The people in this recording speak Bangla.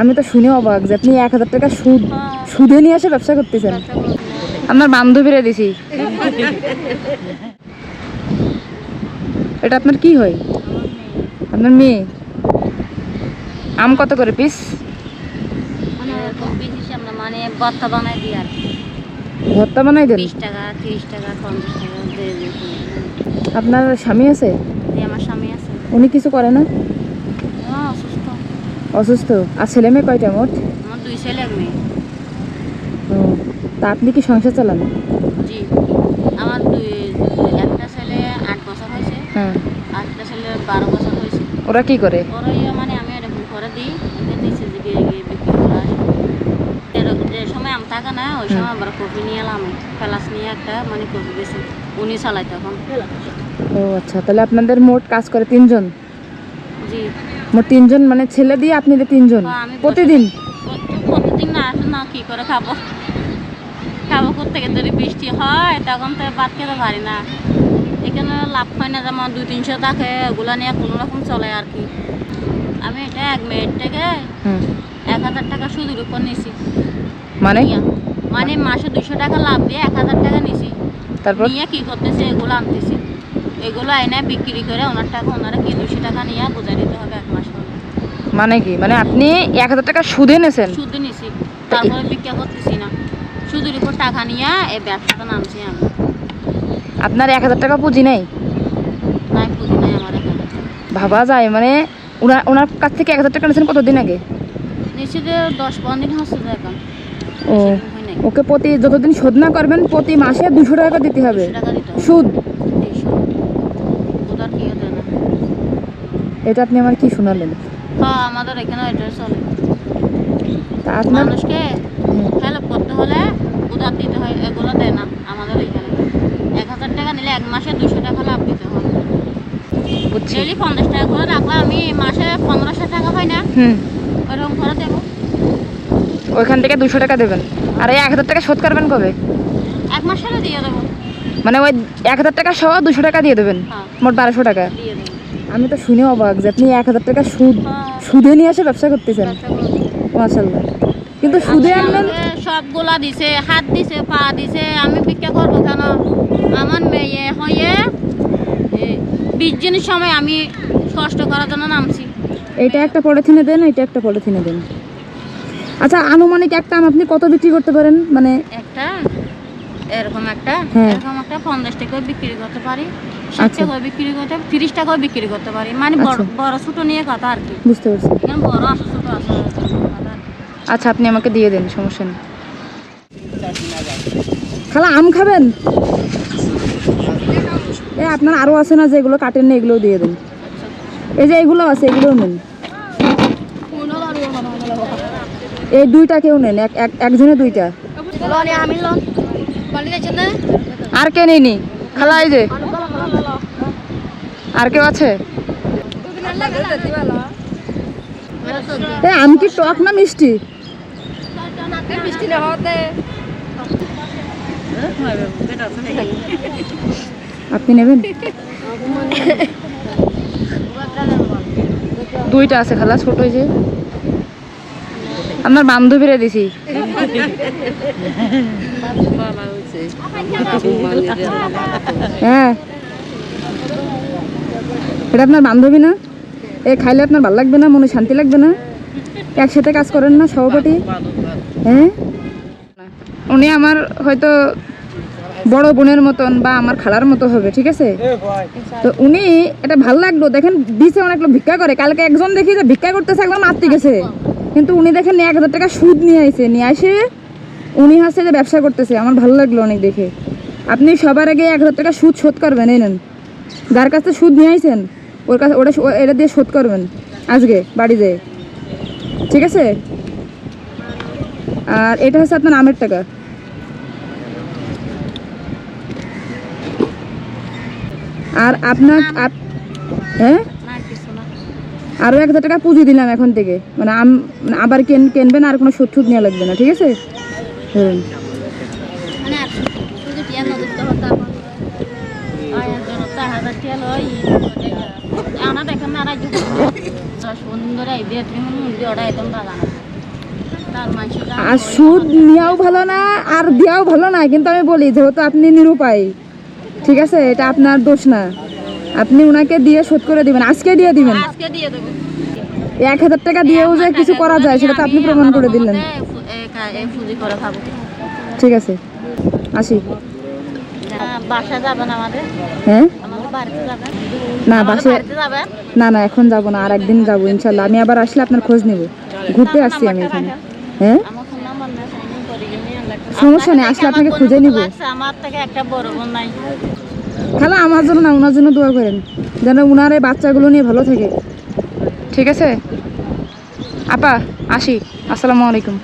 আমি তো শুনে অবাক যে আপনি এক হাজার টাকা সুদ সুদে নিয়ে এসে ব্যবসা করতেছেন। আপনার বান্ধবীরা দিছি। এটা আপনার কি হয়? আপনার মেয়ে। আম কত করে পিস মানে মানে ভর্তা বানাই দিই আর। ভর্তা বানাই দেন? টাকা তিরিশ টাকা পঞ্চাশ টাকা আপনার স্বামী আছে? আমার স্বামী আছে। উনি কিছু করে না? অসুস্থ? আর ছেলে মেয়ে কয়টা মোট? আমার দুই ছেলে মেয়ে। ও তা আপনি কি সংসার চালান? জি। আমার দুই একটা ছেলে আট বছর হয়েছে হ্যাঁ। একটা ছেলে বারো বছর হয়েছে। ওরা কি করে? ওরা ইয়ে মানে আমি এরকম করে দিই নিচে যে বিক্রি করে যে সময় আম থাকে না ওই সময় আবার কপি নিয়ে এলাম ফেলাস নিয়ে একটা মানে কপি বেশি উনি চালাই তখন ও আচ্ছা তাহলে আপনাদের মোট কাজ করে তিনজন? জি। মোট তিনজন মানে ছেলে দিয়ে আপনি যে তিনজন? হ্যাঁ, প্রতিদিন? প্রতিদিন না আসলে না কি করে খাব? খাব থেকে যদি বৃষ্টি হয় তখন তো ভাত খেতে পারি না। এখানে লাভ হয় না যেমন দুই তিনশো থাকে ওগুলো নিয়ে কোনো রকম চলে আর কি। আমি এটা এক মিনিট থেকে এক হাজার টাকা সুদের উপর নিছি। মানে? মানে মাসে দুশো টাকা লাভ দিয়ে এক হাজার টাকা নিছি। তারপর? নিয়ে কি করতেছে এগুলো আনতেছি। এগুলো এনে বিক্রি করে ওনার টাকা ওনারা কি দুশো টাকা নিয়ে বোঝা দিতে হবে মানে কি? মানে আপনি এক হাজার টাকা সুদে নেছেন সুদ নিছি। তারপরে বিক্রি করতেছি না। সুদের উপর টাকা নিয়ে এই ব্যবসাটা নামছি আমি। আপনার এক হাজার টাকা পুঁজি নেই? নাই পুঁজি নাই আমার ভাবা যায় মানে ওনার ওনার কাছ থেকে এক হাজার টাকা নিয়েছেন কতদিন আগে? নিশ্চিত দশ পনেরো দিন হচ্ছে এখন। ও। ওকে প্রতি যতদিন শোধ না করবেন প্রতি মাসে দুশো টাকা দিতে হবে। সুদ? এটা আপনি আমার কি শোনালেন? হ্যাঁ আমাদের এখানে এটা চলে। মানুষকে হেল্প করতে হলে উধার দিতে হয় এগুলো দেয় না আমাদের এখানে। এক হাজার টাকা নিলে এক মাসে দুশো টাকা লাভ দিতে হয়। ডেলি পঞ্চাশ টাকা করে রাখলে আমি মাসে পনেরোশো টাকা হয় না। হুম। ওইরকম করে দেবো। ওইখান থেকে দুশো টাকা দেবেন। আর এই এক হাজার টাকা শোধ করবেন কবে? এক মাস হলে দিয়ে দেবো। মানে ওই এক হাজার টাকা সহ দুশো টাকা দিয়ে দেবেন। হ্যাঁ। মোট বারোশো টাকা। দিয়ে আমি তো শুনে অবাক যে আপনি এক হাজার টাকা সুদ হ্যাঁ, সুদে নিয়ে এসে ব্যবসা করতেছেন। মাসাল্লাহ কিন্তু সুদে আমি আনলেন সবগুলা দিছে হাত দিছে পা দিছে আমি ভিক্ষা করব কেন? আমার মেয়ে হয়ে বিশ দিনের সময় আমি কষ্ট করার জন্য নামছি। এইটা একটা পলিথিনে দেন এটা একটা পলিথিনে দেন। আচ্ছা আনুমানিক একটা আম আপনি কত বিক্রি করতে পারেন? মানে একটা? এরকম একটা? হ্যাঁ। এরকম একটা পঞ্চাশ টাকাও বিক্রি করতে পারি। ষাট আচ্ছা। বিক্রি করতে তিরিশ টাকাও বিক্রি করতে পারি। মানে বড় আচ্ছা। বড় নিয়ে কথা আর কি। বুঝতে পারছি। বড় ছোট। আচ্ছা আপনি আমাকে দিয়ে দেন সমস্যা নেই। খালা আম খাবেন? এ আপনার আরও আছে না যেগুলো কাটেন না এগুলোও দিয়ে দেন। এই যে এগুলো আছে এগুলোও নেন। এই দুইটা কেউ নেন এক এক- একজনে দুইটা। আর কে নেই নি খালা এই যে। আর কেউ আছে? আম কি টক না মিষ্টি? আপনি নেবেন? দুইটা আছে খালা, ছোট যে। আপনার বান্ধবীরা দিছি। হ্যাঁ। এটা আপনার বান্ধবী না? এ খাইলে আপনার ভালো লাগবে না মনে শান্তি লাগবে না? একসাথে কাজ করেন না সহপাঠী হ্যাঁ? উনি আমার হয়তো বড় বোনের মতন বা আমার খালার মতো হবে ঠিক আছে? তো উনি এটা ভালো লাগল দেখেন দিছে অনেক লোক ভিক্ষা করে। কালকে একজন দেখি যে ভিক্ষা করতেছে একদম মারতে গেছে। কিন্তু উনি দেখেন এক হাজার টাকা সুদ নিয়ে আইছে নিয়ে আসে উনি হচ্ছে যে ব্যবসা করতেছে আমার ভালো লাগল অনেক দেখে। আপনি সবার আগে এক হাজার টাকা সুদ শোধ করবেন এই নেন। যার কাছে সুদ নিয়ে আইছেন ওর কাছে ওটা এটা দিয়ে শোধ করবেন আজকে বাড়ি যেয়ে। ঠিক আছে? আর এটা হচ্ছে আপনার আমের টাকা। আর আপনার আপ- হ্যাঁ? আরও এক হাজার টাকা পুঁজি দিলাম এখন থেকে। মানে আম মানে আবার কেন কিনবেন আর কোনো সুদ সুদ নেওয়া লাগবে না, ঠিক আছে? ধরুন মানে আর শুধু টিয়া নদীর তো হতো আমার আয়ার জন্য তো হাজার টিয়া লই আর সুদ নেওয়াও ভালো না, আর দেওয়াও ভালো না। কিন্তু আমি বলি, যেহেতু আপনি নিরুপায়, ঠিক আছে, এটা আপনার দোষ না। আপনি ওনাকে দিয়ে শোধ করে দিবেন, আজকে দিয়ে দিবেন। এক হাজার টাকা দিয়েও যে কিছু করা যায়, সেটা তো আপনি প্রমাণ করে দিলেন। ঠিক আছে, আসি আহ, বাসা যাবেন আমাদের হ্যাঁ না বাসে না না এখন যাব না আর একদিন যাব ইনশাল্লাহ। আমি আবার আসলে আপনার খোঁজ নেব। ঘুরতে আসছি আমি এখানে। হ্যাঁ? সমস্যা নেই, আসলে আপনাকে খুঁজে নিবো। আমার থেকে একটা বড় বোন নাই। খালা আমার জন্য না ওনার জন্য দোয়া করেন। যেন ওনার এই বাচ্চাগুলো নিয়ে ভালো থাকে। ঠিক আছে? আপা আসি। আসসালামু আলাইকুম।